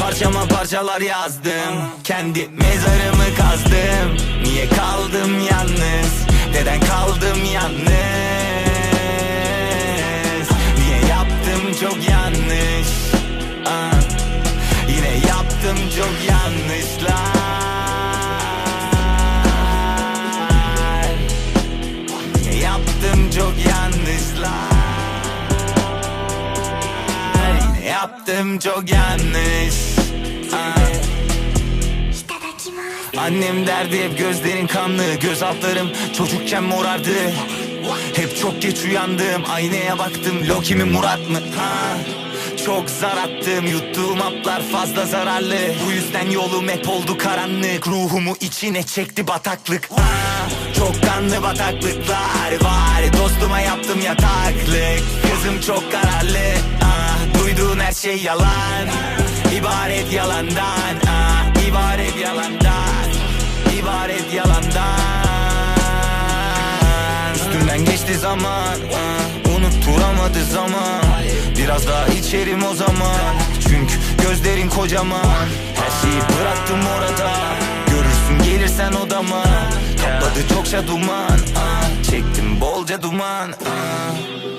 Parçama parçalar yazdım. Kendi mezarımı kazdım. Niye kaldım yalnız? Neden kaldım yalnız? Niye yaptım çok yanlış? Aa, Yine yaptım çok yanlışlar. yaptım çok yanlış. Ha. Annem derdi hep gözlerin kanlı Göz altlarım çocukken morardı. Hep çok geç uyandım Aynaya baktım. Loki mi Murat mı? Ha. Çok zar attım yuttuğum haplar fazla zararlı. Bu yüzden yolum hep oldu karanlık. Ruhumu içine çekti bataklık. Ha. Çok kanlı bataklıklar var. Dostuma yaptım yataklık. Gözüm çok kararlı. Duyduğun her şey yalan. İbaret yalandan ah, İbaret yalandan İbaret yalandan. Üstümden geçti zaman ah, Unutturamadı zaman. Biraz daha içerim o zaman Çünkü gözlerin kocaman. Her şeyi bıraktım orada Görürsün gelirsen odama. Kapladı çokça duman ah, Çektim bolca duman ah.